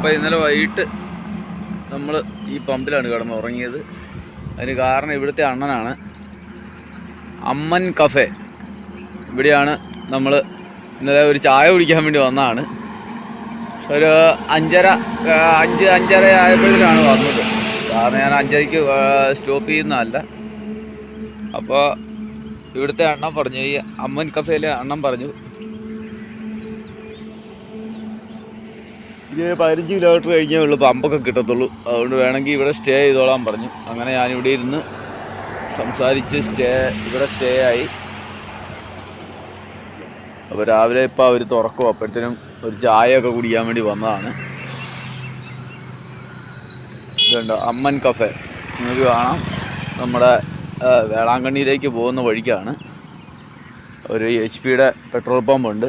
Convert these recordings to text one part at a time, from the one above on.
അപ്പോൾ ഇന്നലെ വൈകിട്ട് നമ്മൾ ഈ പമ്പിലാണ് കിടന്ന് ഉറങ്ങിയത്. അതിന് കാരണം ഇവിടുത്തെ അണ്ണനാണ്. അമ്മൻ കഫേ. ഇവിടെയാണ് നമ്മൾ ഇന്നലെ ഒരു ചായ കുടിക്കാൻ വേണ്ടി വന്നതാണ്. ഒരു അഞ്ചര അഞ്ച് അഞ്ചര ആയപ്പോഴത്തേക്കാണ് വന്നത്. സാറിന് ഞാൻ അഞ്ചരയ്ക്ക് സ്റ്റോപ്പ് ചെയ്യുന്നതല്ല. അപ്പോൾ ഇവിടുത്തെ അണ്ണൻ പറഞ്ഞു ഈ അമ്മൻ കഫേയിലെ അണ്ണൻ പറഞ്ഞു ഇത് പതിനഞ്ച് കിലോമീറ്റർ കഴിഞ്ഞേ ഉള്ളൂ പമ്പൊക്കെ കിട്ടത്തുള്ളൂ. അതുകൊണ്ട് വേണമെങ്കിൽ ഇവിടെ സ്റ്റേ ചെയ്തോളാൻ പറഞ്ഞു. അങ്ങനെ ഞാനിവിടെ ഇരുന്ന് സംസാരിച്ച് സ്റ്റേ ഇവിടെ സ്റ്റേ ആയി. അപ്പോൾ രാവിലെ ഇപ്പോൾ അവർ തുറക്കും. അപ്പോഴത്തേനും ഒരു ചായയൊക്കെ കുടിക്കാൻ വേണ്ടി വന്നതാണ്. ഇതുണ്ട്? അമ്മൻ കഫേ നിങ്ങൾക്ക് കാണാം. നമ്മുടെ വേളാങ്കണ്ണിയിലേക്ക് പോകുന്ന വഴിക്കാണ്. ഒരു എച്ച് പിയുടെ പെട്രോൾ പമ്പുണ്ട്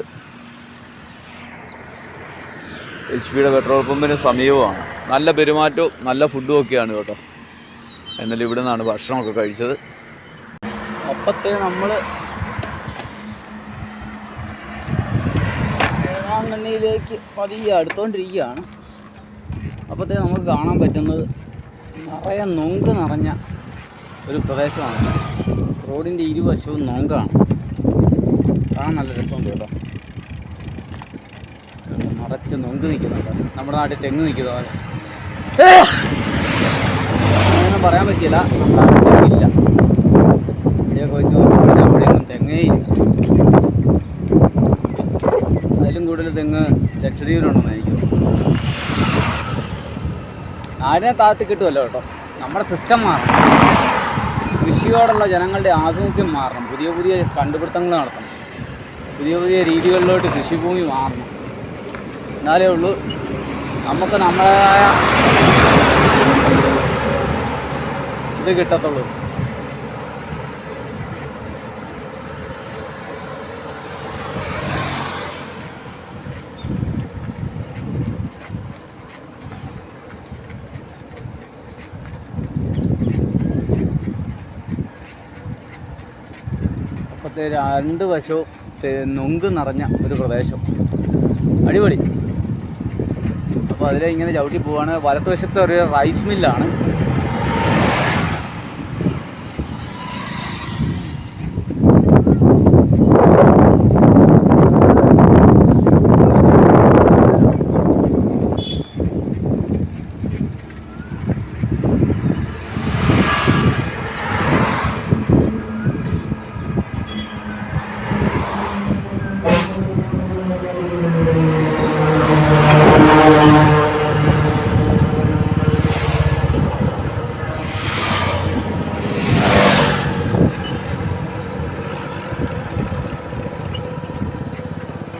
എച്ച് പിയുടെ പെട്രോൾ പമ്പിന് സമീപമാണ്. നല്ല പെരുമാറ്റവും നല്ല ഫുഡും ഒക്കെയാണ് കേട്ടോ. എന്നാലും ഇവിടെ നിന്നാണ് ഭക്ഷണമൊക്കെ കഴിച്ചത്. അപ്പത്തെ നമ്മൾ വേളാങ്കണ്ണിയിലേക്ക് പതിയെ അടുത്തോണ്ടിരിക്കുകയാണ്. അപ്പോഴത്തേ നമുക്ക് കാണാൻ പറ്റുന്നത് നിറയെ നൊങ്ക് നിറഞ്ഞ ഒരു പ്രദേശമാണ്. റോഡിന്റെ ഇരുവശവും നൊങ്കാണ്. കാണാൻ നല്ല രസമുണ്ട് കേട്ടോ. നിറച്ച് നൊന്ത് നിൽക്കുന്നുണ്ട് നമ്മുടെ നാട്ടിൽ തെങ്ങ് നിൽക്കുന്ന പോലെ. അങ്ങനെയൊന്നും പറയാൻ പറ്റില്ല നമ്മുടെ നാട്ടിൽ തെങ്ങില്ല. ഇവിടെയൊക്കെ വെച്ച് നോക്കുമ്പോഴത്തെ അവിടെയൊന്നും തെങ്ങേ ഇല്ല. അതിലും കൂടുതൽ തെങ്ങ് ലക്ഷദ്വീപിലുണ്ടെന്ന് തോന്നുന്നു. ആടിനെ താഴ്ത്തി കിട്ടുമല്ലോ കേട്ടോ. നമ്മുടെ സിസ്റ്റം മാറണം. കൃഷിയോടുള്ള ജനങ്ങളുടെ ആഭിമുഖ്യം മാറണം. പുതിയ പുതിയ കണ്ടുപിടുത്തങ്ങൾ നടത്തണം. പുതിയ പുതിയ രീതികളിലോട്ട് കൃഷിഭൂമി മാറണം. എന്നാലേ ഉള്ളൂ. നമുക്ക് നമ്മളേതായ ഇത് കിട്ടത്തുള്ളൂ. രണ്ട് വശവും നൊങ്ക് നിറഞ്ഞ ഒരു പ്രദേശം. അടിപൊളി. അപ്പോൾ അതിലെ ഇങ്ങനെ ചവിട്ടി പോവുകയാണ് വലത്തുവശത്ത് ഒരു റൈസ് മില്ലാണ്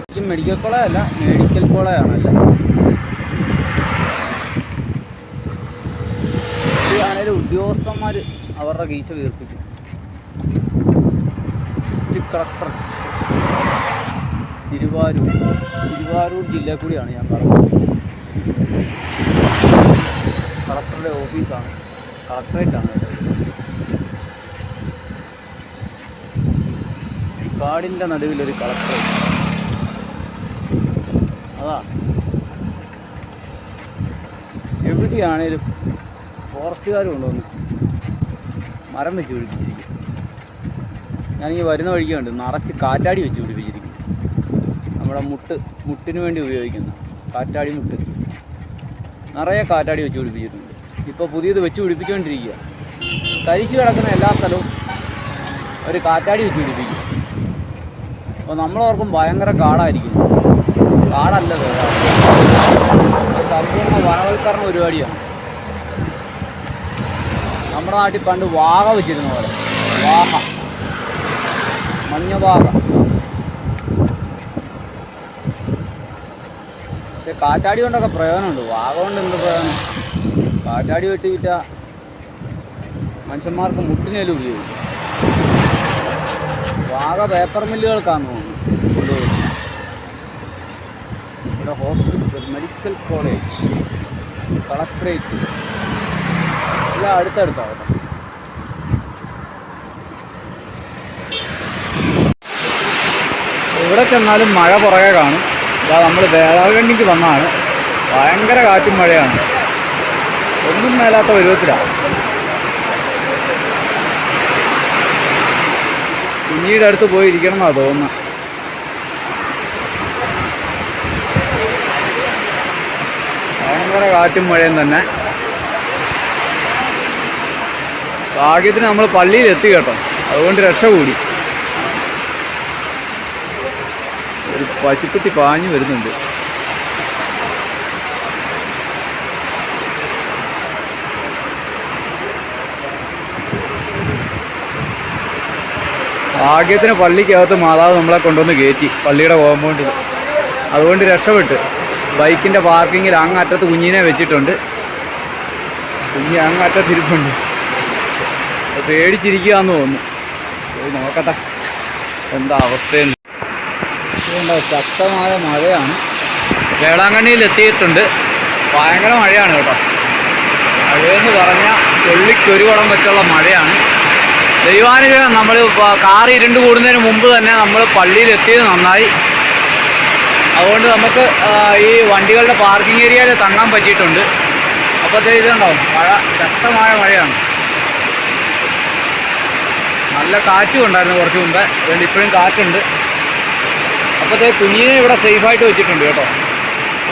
ശരിക്കും മെഡിക്കൽ കോളേജ് അല്ല മെഡിക്കൽ കോളേജാണല്ല ആണേലും ഉദ്യോഗസ്ഥന്മാർ അവരുടെ ഗീച്ച വീർപ്പിച്ചു കളക്ടർ തിരുവാരൂർ. തിരുവാരൂർ ജില്ലയിൽ കൂടിയാണ് ഞാൻ പറഞ്ഞത്. കളക്ടറുടെ ഓഫീസാണ്. കളക്ടറേറ്റാണ്. കാടിന്റെ നടുവിലൊരു കളക്ടറേറ്റ് അതാ എവിടെയാണേലും ഫോറസ്റ്റുകാർ കൊണ്ടുവന്ന് മരം വെച്ച് പിടിപ്പിച്ചിരിക്കും ഞാനീ വരുന്ന വഴിക്ക് കണ്ടു നിറച്ച് കാറ്റാടി വെച്ച് പിടിപ്പിച്ചിരിക്കും നമ്മുടെ മുട്ട് മുട്ടിന് വേണ്ടി ഉപയോഗിക്കുന്ന കാറ്റാടി മുട്ട്. നിറയെ കാറ്റാടി വെച്ച് പിടിപ്പിച്ചിട്ടുണ്ട്. ഇപ്പോൾ പുതിയത് വെച്ച് പിടിപ്പിച്ചുകൊണ്ടിരിക്കുക കരിച്ചു കിടക്കുന്ന എല്ലാ സ്ഥലവും ഒരു കാറ്റാടി വെച്ച് പിടിപ്പിക്കും അപ്പോൾ നമ്മളോർക്കും ഭയങ്കര കാടായിരിക്കും കാടല്ല വേറെ സമ്പൂർണ വനവൽക്കരണ പരിപാടിയാണ് നമ്മുടെ നാട്ടിൽ പണ്ട് വാഹ വെച്ചിരുന്ന പോലെ. വാഹ മഞ്ഞവാഹ പക്ഷെ കാറ്റാടി കൊണ്ടൊക്കെ പ്രയോജനമുണ്ട്. വാഹ കൊണ്ട് എന്ത് പ്രയോജനം? കാറ്റാടി വെട്ടി വിറ്റ മനുഷ്യന്മാർക്ക് മുട്ടിനേലും ഉപയോഗിക്കും. വാഹ പേപ്പർ മില്ലുകൾക്കാണെന്ന് തോന്നുന്നു. ഇവിടെ ഹോസ്പിറ്റൽ മെഡിക്കൽ കോളേജ് കളക്ട്രേറ്റ് എല്ലാം അടുത്തടുത്താണ് കേട്ടോ ഇവിടെ ചെന്നാലും മഴ പുറകെ കാണും. ഇതാ നമ്മൾ വേളാങ്കണ്ണിക്ക് വന്നാണ് ഭയങ്കര കാറ്റും മഴയാണ്. ഒന്നും മേലാത്ത പരുവത്തിലാണ് പിന്നീട് അടുത്ത് പോയിരിക്കണം എന്നാണ് എന്നാ തോന്നുന്നത് ഭയങ്കര കാറ്റും മഴയും തന്നെ. ഭാഗ്യത്തിന് നമ്മൾ പള്ളിയിൽ എത്തി കേട്ടോ. അതുകൊണ്ട് രക്ഷ കൂടി. ഒരു പശുക്കുട്ടി പാഞ്ഞു വരുന്നുണ്ട്. ഭാഗ്യത്തിന് പള്ളിക്കകത്ത് മാതാവ് നമ്മളെ കൊണ്ടുവന്ന് കയറ്റി. പള്ളിയുടെ കോമ്പൗണ്ടിൽ അതുകൊണ്ട് രക്ഷപ്പെട്ട്. ബൈക്കിന്റെ പാർക്കിങ്ങിൽ അങ്ങറ്റത്ത് കുഞ്ഞിനെ വെച്ചിട്ടുണ്ട്. കുഞ്ഞ് അങ്ങറ്റത്തിരിപ്പുണ്ട്. പേടിച്ചിരിക്കുകയെന്ന് തോന്നുന്നു. നോക്കട്ടെ. എന്താ അവസ്ഥയെന്ന്. ഇതുകൊണ്ട് ശക്തമായ മഴയാണ്. വേളാങ്കണ്ണിയിൽ എത്തിയിട്ടുണ്ട്. ഭയങ്കര മഴയാണ് കേട്ടോ. മഴയെന്ന് പറഞ്ഞാൽ ചൊള്ളിക്കൊരു കുടം വെച്ചുള്ള മഴയാണ്. ദൈവാനുഗ്രഹം നമ്മൾ കാർ ഇരുണ്ട് കൂടുന്നതിന് മുമ്പ് തന്നെ നമ്മൾ പള്ളിയിലെത്തിയത് നന്നായി. അതുകൊണ്ട് നമുക്ക് ഈ വണ്ടികളുടെ പാർക്കിംഗ് ഏരിയയിൽ തങ്ങാൻ പറ്റിയിട്ടുണ്ട്. അപ്പോൾ ഇതുണ്ടാവും മഴ ശക്തമായ മഴയാണ്. നല്ല കാറ്റും ഉണ്ടായിരുന്നു കുറച്ച് മുമ്പേ. അതുകൊണ്ട് ഇപ്പോഴും കാറ്റുണ്ട്. അപ്പോൾ കുഞ്ഞിനെ ഇവിടെ സേഫായിട്ട് വെച്ചിട്ടുണ്ട് കേട്ടോ.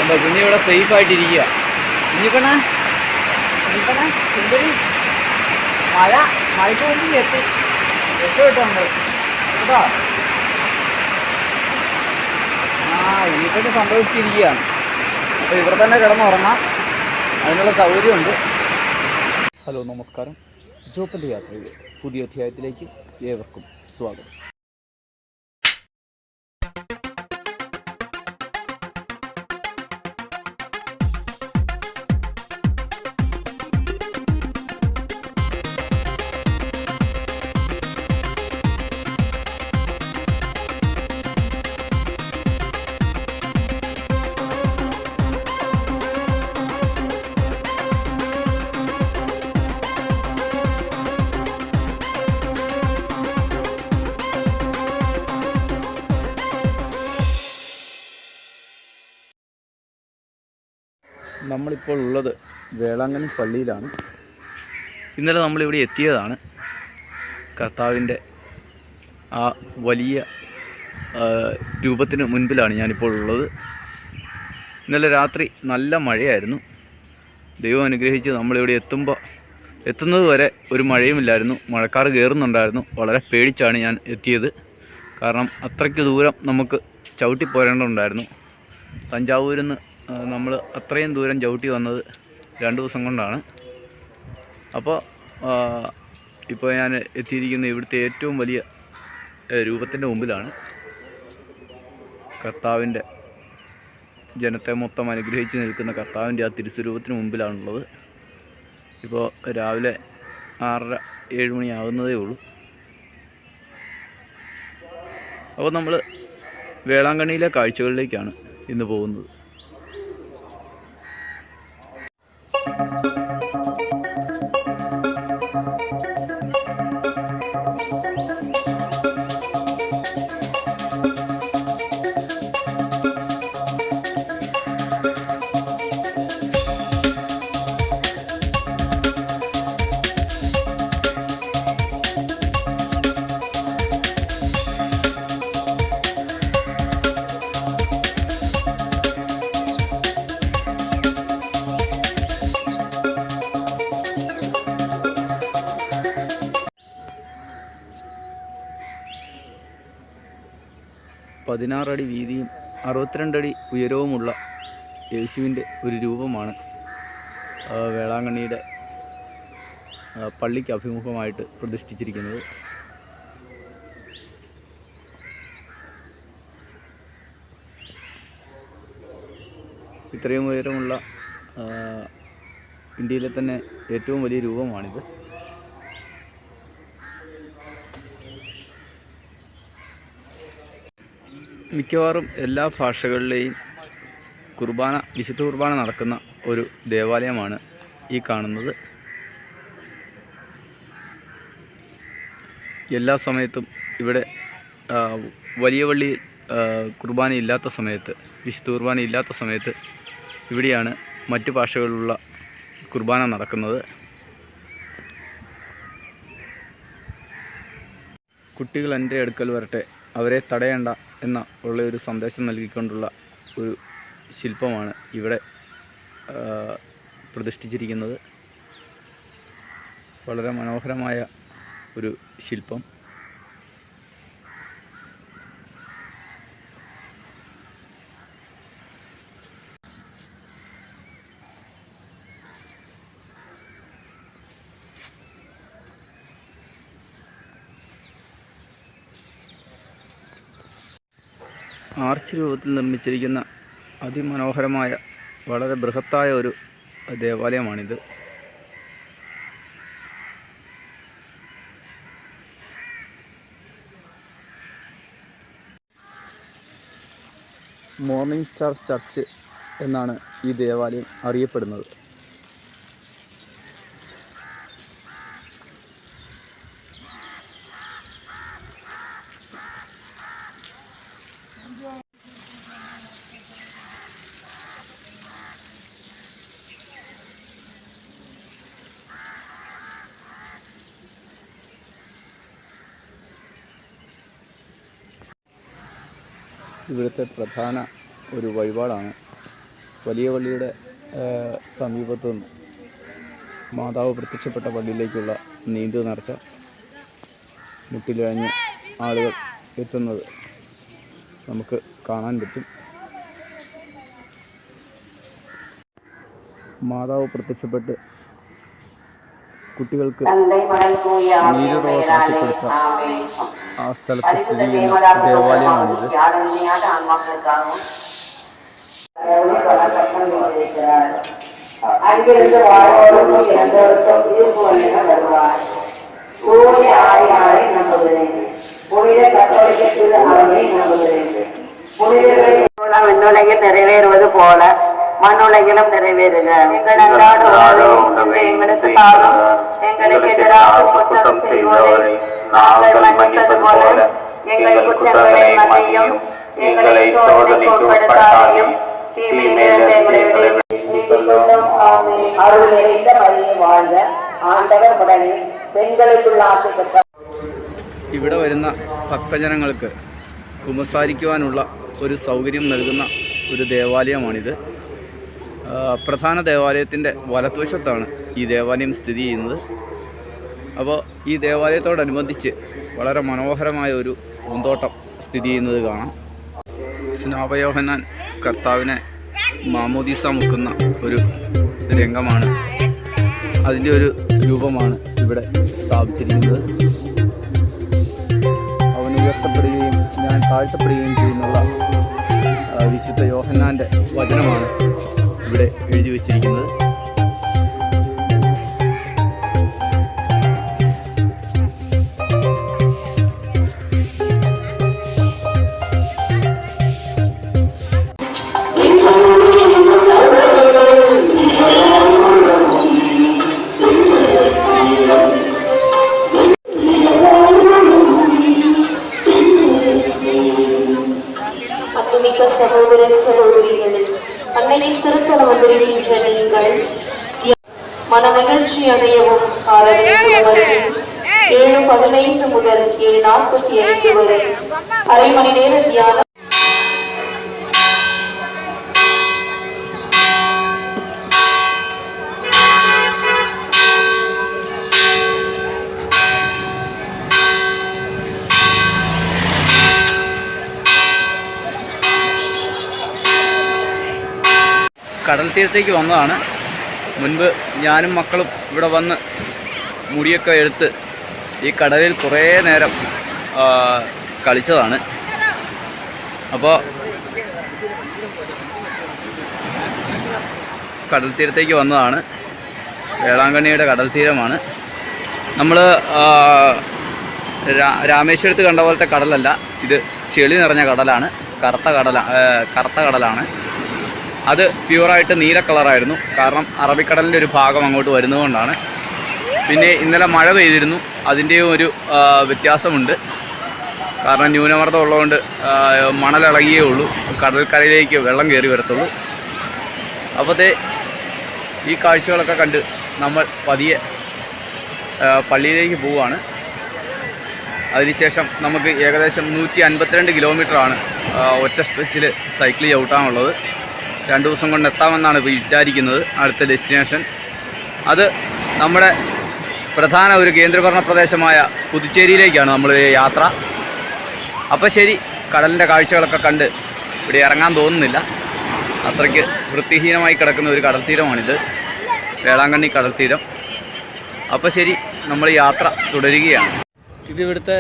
എന്താ കുഞ്ഞി ഇവിടെ സേഫായിട്ടിരിക്കുക കുഞ്ഞിക്കണ കുഞ്ഞിക്കണ മഴ മഴയ്ക്ക് മുമ്പിൽ എത്തി. നമ്മൾ കേട്ടോ? ആ ഇനിയിപ്പോൾ സംഭവിച്ചിരിക്കുകയാണ്. അപ്പോൾ ഇവിടെ തന്നെ കിടന്നുറങ്ങാം. അതിനുള്ള സൗകര്യമുണ്ട്. ഹലോ നമസ്കാരം. ജോപ്പന്റെ യാത്രയിൽ പുതിയ അധ്യായത്തിലേക്ക് ഏവർക്കും സ്വാഗതം. നമ്മളിപ്പോൾ ഉള്ളത് വേളാങ്കണ്ണി പള്ളിയിലാണ്. ഇന്നലെ നമ്മളിവിടെ എത്തിയതാണ്. കർത്താവിന്റെ ആ വലിയ രൂപത്തിന് മുൻപിലാണ് ഞാനിപ്പോൾ ഉള്ളത്. ഇന്നലെ രാത്രി നല്ല മഴയായിരുന്നു. ദൈവം അനുഗ്രഹിച്ച് നമ്മളിവിടെ എത്തുമ്പോൾ എത്തുന്നത് വരെ ഒരു മഴയുമില്ലായിരുന്നു. മഴക്കാർ കയറുന്നുണ്ടായിരുന്നു. വളരെ പേടിച്ചാണ് ഞാൻ എത്തിയത്. കാരണം അത്രയ്ക്ക് ദൂരം നമുക്ക് ചവിട്ടി പോരേണ്ടതുണ്ടായിരുന്നു തഞ്ചാവൂരിൽ നിന്ന് നമ്മൾ അത്രയും ദൂരം ചവിട്ടി വന്നത് രണ്ട് ദിവസം കൊണ്ടാണ്. അപ്പോൾ ഇപ്പോൾ ഞാൻ എത്തിയിരിക്കുന്ന ഇവിടുത്തെ ഏറ്റവും വലിയ രൂപത്തിന്റെ മുമ്പിലാണ് കർത്താവിന്റെ ജനത്തെ മൊത്തം അനുഗ്രഹിച്ച് നിൽക്കുന്ന കർത്താവിന്റെ ആ തിരുസ്വരൂപത്തിന് മുമ്പിലാണുള്ളത്. ഇപ്പോൾ രാവിലെ ആറര ഏഴ് മണിയാകുന്നതേ ഉള്ളൂ. അപ്പോൾ നമ്മൾ വേളാങ്കണ്ണിയിലെ കാഴ്ചകളിലേക്കാണ് ഇന്ന് പോകുന്നത്. പതിനാറടി വീതിയും അറുപത്തിരണ്ടടി ഉയരവുമുള്ള യേശുവിന്റെ ഒരു രൂപമാണ് വേളാങ്കണ്ണിയുടെ പള്ളിക്ക് അഭിമുഖമായിട്ട് പ്രതിഷ്ഠിച്ചിരിക്കുന്നത്. ഇത്രയും ഉയരമുള്ള ഇന്ത്യയിലെ തന്നെ ഏറ്റവും വലിയ രൂപമാണിത്. മിക്കവാറും എല്ലാ ഭാഷകളിലെയും കുർബാന വിശുദ്ധ കുർബാന നടക്കുന്ന ഒരു ദേവാലയമാണ് ഈ കാണുന്നത്. എല്ലാ സമയത്തും ഇവിടെ വലിയ വള്ളി കുർബാന ഇല്ലാത്ത സമയത്ത് വിശുദ്ധ കുർബാന ഇല്ലാത്ത സമയത്ത് ഇവിടെയാണ് മറ്റു ഭാഷകളിലുള്ള കുർബാന നടക്കുന്നത്. കുട്ടികൾ എന്റെ അടുക്കൽ വരട്ടെ അവരെ തടയണ്ട എന്ന ഉള്ള ഒരു സന്ദേശം നൽകിക്കൊണ്ടുള്ള ഒരു ശില്പമാണ് ഇവിടെ പ്രതിഷ്ഠിച്ചിരിക്കുന്നത്. വളരെ മനോഹരമായ ഒരു ശില്പം. ആർച്ച് രൂപത്തിൽ നിർമ്മിച്ചിരിക്കുന്ന അതിമനോഹരമായ വളരെ ബൃഹത്തായ ഒരു ദേവാലയമാണിത്. മോർണിംഗ് സ്റ്റാർ ചർച്ച് എന്നാണ് ഈ ദേവാലയം അറിയപ്പെടുന്നത്. ഇവിടുത്തെ പ്രധാന ഒരു വഴിപാടാണ്. വലിയ പള്ളിയുടെ സമീപത്തു നിന്ന് മാതാവ് പ്രത്യക്ഷപ്പെട്ട പള്ളിയിലേക്കുള്ള നീന്തു നിറച്ച മുട്ടിലഴിഞ്ഞ് ആളുകൾ എത്തുന്നത് നമുക്ക് കാണാൻ പറ്റും. മാതാവ് പ്രത്യക്ഷപ്പെട്ട് കുട്ടികൾക്ക് നീരുറവ കൊടുത്ത ആ സ്ഥലത്ത് സ്ഥിതി ചെയ്യുന്ന ദേവാലയമാണിത് அருமையான ஆன்மாக்களுக்காகவும் இருக்கிறார் அங்கிருந்து வாழ்வோரும் இறந்தவருக்கும் தீர்ப்பு வழங்க வருவார் தூய ஆவியாரை நம்புகிறேன் புனித கத்தோலிக்க திரு அவையை நம்புகிறேன் புனிதர்களின் மூலம் விண்ணுலகில் நிறைவேறுவது போல மண்ணுலகிலும் நிறைவேறுக எங்கள் அன்றாட உணவை இன்று எங்களுக்கு தாரும் எங்களுக்கு எதிராக குற்றம் செய்வோரை நாங்கள் மன்னிப்பது போல எங்கள் குற்றங்களை மன்னியும் எங்களை சோதனைக்கு உட்படுத்தாதையும் தீமையிலிருந்து எங்களை விடுவித்துள்ளோம். ஆமென். அருள் நிறைந்த மரியே வாழ்க ஆண்டவர் உடனே பெண்களுக்குள்ள ஆசை பெற்ற ഇവിടെ വരുന്ന ഭക്തജനങ്ങൾക്ക് കുമ്പസാരിക്കുവാനുള്ള ഒരു സൗകര്യം നൽകുന്ന ഒരു ദേവാലയമാണിത് ആ, പ്രധാന ദേവാലയത്തിൻ്റെ വലത്തുവശത്താണ് ഈ ദേവാലയം സ്ഥിതി ചെയ്യുന്നത് അപ്പോൾ ഈ ദേവാലയത്തോടനുബന്ധിച്ച് വളരെ മനോഹരമായ ഒരു പൂന്തോട്ടം സ്ഥിതി ചെയ്യുന്നത് കാണാം. സ്നാപയോഹനാൻ കർത്താവിനെ മാമോദീസ മുക്കുന്ന ഒരു രംഗമാണ്. അതിന്റെ ഒരു രൂപമാണ് ഇവിടെ സ്ഥാപിച്ചിരിക്കുന്നത്. അവൻ ഉയർത്തപ്പെടുകയും ഞാൻ താഴ്ത്തപ്പെടുകയും ചെയ്യുന്നുള്ള വിശുദ്ധ യോഹന്നാന്റെ വചനമാണ് ഇവിടെ എഴുതി വച്ചിരിക്കുന്നത്. அடையவும் ஆராதனை புலவர்கள் ஏழு பதினைந்து முதல் ஏழு நாற்பத்தி ஐந்து வரை அரை மணி நேர தியானம் കടൽ തീരത്തേക്ക് വന്നതാണ് മുൻപ് ഞാനും മക്കളും ഇവിടെ വന്ന് മുടിയൊക്കെ എടുത്ത് ഈ കടലിൽ കുറേ നേരം കളിച്ചതാണ്. അപ്പോൾ കടൽ തീരത്തേക്ക് വന്നതാണ്. വേളാങ്കണ്ണിയുടെ കടൽ തീരമാണ്. നമ്മൾ രാമേശ്വരത്ത് കണ്ട പോലത്തെ കടലല്ല. ഇത് ചെളി നിറഞ്ഞ കടലാണ്. കറുത്ത കടല കറുത്ത കടലാണ്. അത് പ്യുവറായിട്ട് നീല കളറായിരുന്നു. കാരണം അറബിക്കടലിന്റെ ഒരു ഭാഗം അങ്ങോട്ട് വരുന്നതുകൊണ്ടാണ്. പിന്നെ ഇന്നലെ മഴ പെയ്തിരുന്നു. അതിന്റെയും ഒരു വ്യത്യാസമുണ്ട്. കാരണം ന്യൂനമർദ്ദം ഉള്ളതുകൊണ്ട് മണലിളകിയേ ഉള്ളൂ. കടൽക്കരയിലേക്ക് വെള്ളം കയറി വരത്തുള്ളൂ. അപ്പോഴത്തെ ഈ കാഴ്ചകളൊക്കെ കണ്ട് നമ്മൾ പതിയെ പള്ളിയിലേക്ക് പോവുകയാണ്. അതിനുശേഷം നമുക്ക് ഏകദേശം നൂറ്റി അൻപത്തിരണ്ട് കിലോമീറ്ററാണ് ഒറ്റ സ്ട്രെച്ചിൽ സൈക്കിൾ ചവിട്ടാനുള്ളത്. രണ്ട് ദിവസം കൊണ്ട് എത്താമെന്നാണ് വിചാരിക്കുന്നത്. അടുത്ത ഡെസ്റ്റിനേഷൻ അത് നമ്മുടെ പ്രധാന ഒരു കേന്ദ്രഭരണ പ്രദേശമായ പുതുച്ചേരിയിലേക്കാണ് നമ്മൾ യാത്ര. അപ്പോൾ ശരി കടലിന്റെ കാഴ്ചകളൊക്കെ കണ്ട് ഇവിടെ ഇറങ്ങാൻ തോന്നുന്നില്ല. അത്രയ്ക്ക് വൃത്തിഹീനമായി കിടക്കുന്ന ഒരു കടൽ തീരമാണിത്. വേളാങ്കണ്ണി കടൽ തീരം. അപ്പോൾ ശരി നമ്മൾ യാത്ര തുടരുകയാണ്. ഇത് ഇവിടുത്തെ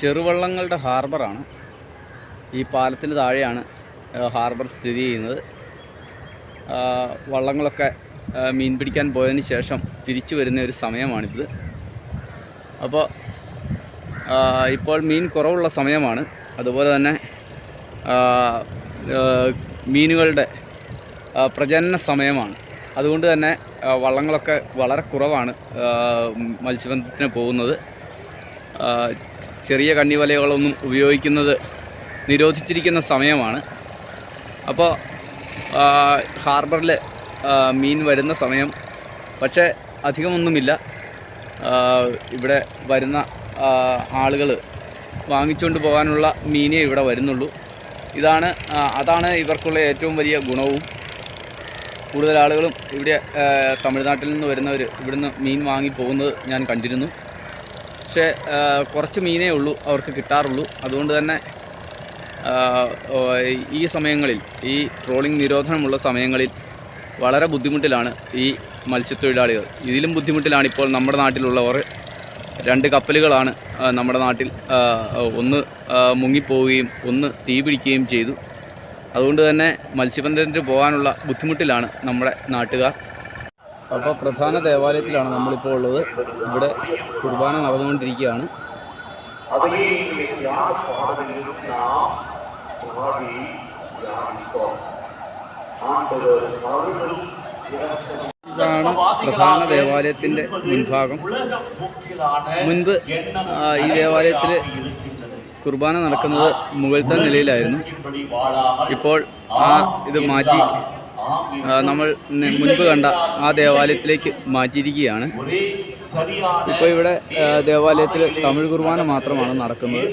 ചെറുവള്ളങ്ങളുടെ ഹാർബറാണ്. ഈ പാലത്തിന് താഴെയാണ് ഹാർബർ സ്ഥിതി ചെയ്യുന്നത്. വള്ളങ്ങളൊക്കെ മീൻ പിടിക്കാൻ പോയതിന് ശേഷം തിരിച്ചു വരുന്ന ഒരു സമയമാണിത്. അപ്പോൾ ഇപ്പോൾ മീൻ കുറവുള്ള സമയമാണ്. അതുപോലെ തന്നെ മീനുകളുടെ പ്രജനന സമയമാണ്. അതുകൊണ്ട് തന്നെ വള്ളങ്ങളൊക്കെ വളരെ കുറവാണ് മത്സ്യബന്ധനത്തിന് പോകുന്നത്. ചെറിയ കണ്ണിവലകളൊന്നും ഉപയോഗിക്കുന്നത് നിരോധിച്ചിരിക്കുന്ന സമയമാണ്. അപ്പോൾ ഹാർബറിൽ മീൻ വരുന്ന സമയം. പക്ഷേ അധികമൊന്നുമില്ല. ഇവിടെ വരുന്ന ആളുകൾ വാങ്ങിച്ചുകൊണ്ട് പോകാനുള്ള മീനേ ഇവിടെ വരുന്നുള്ളൂ. ഇതാണ് അതാണ് ഇവർക്കുള്ള ഏറ്റവും വലിയ ഗുണവും. കൂടുതൽ ആളുകളും ഇവിടെ തമിഴ്നാട്ടിൽ നിന്ന് വരുന്നവർ ഇവിടുന്ന് മീൻ വാങ്ങി പോകുന്നത് ഞാൻ കണ്ടിരുന്നു. പക്ഷേ കുറച്ച് മീനേ ഉള്ളൂ അവർക്ക് കിട്ടാറുള്ളൂ. അതുകൊണ്ട് തന്നെ ഈ സമയങ്ങളിൽ ഈ ട്രോളിംഗ് നിരോധനമുള്ള സമയങ്ങളിൽ വളരെ ബുദ്ധിമുട്ടിലാണ് ഈ മത്സ്യത്തൊഴിലാളികൾ. ഇതിലും ബുദ്ധിമുട്ടിലാണ് ഇപ്പോൾ നമ്മുടെ നാട്ടിലുള്ളവർ രണ്ട് കപ്പലുകളാണ് നമ്മുടെ നാട്ടിൽ ഒന്ന് മുങ്ങിപ്പോവുകയും ഒന്ന് തീ പിടിക്കുകയും ചെയ്തു. അതുകൊണ്ട് തന്നെ മത്സ്യബന്ധനത്തിന് പോകാനുള്ള ബുദ്ധിമുട്ടിലാണ് നമ്മുടെ നാട്ടുകാർ. അപ്പോൾ പ്രധാന ദേവാലയത്തിലാണ് നമ്മളിപ്പോൾ ഉള്ളത്. ഇവിടെ കുർബാന നടന്നുകൊണ്ടിരിക്കുകയാണ്. ഇതാണ് പ്രധാന ദേവാലയത്തിന്റെ മുൻഭാഗം. മുൻപ് ഈ ദേവാലയത്തിൽ കുർബാന നടക്കുന്നത് മുകളിലത്തെ നിലയിലായിരുന്നു. ഇപ്പോൾ ആ ഇത് മാറ്റി നമ്മൾ മുൻപ് കണ്ട ആ ദേവാലയത്തിലേക്ക് മാറ്റിയിരിക്കുകയാണ്. ഇപ്പോൾ ഇവിടെ ദേവാലയത്തിൽ തമിഴ് കുർബാന മാത്രമാണ് നടക്കുന്നത്.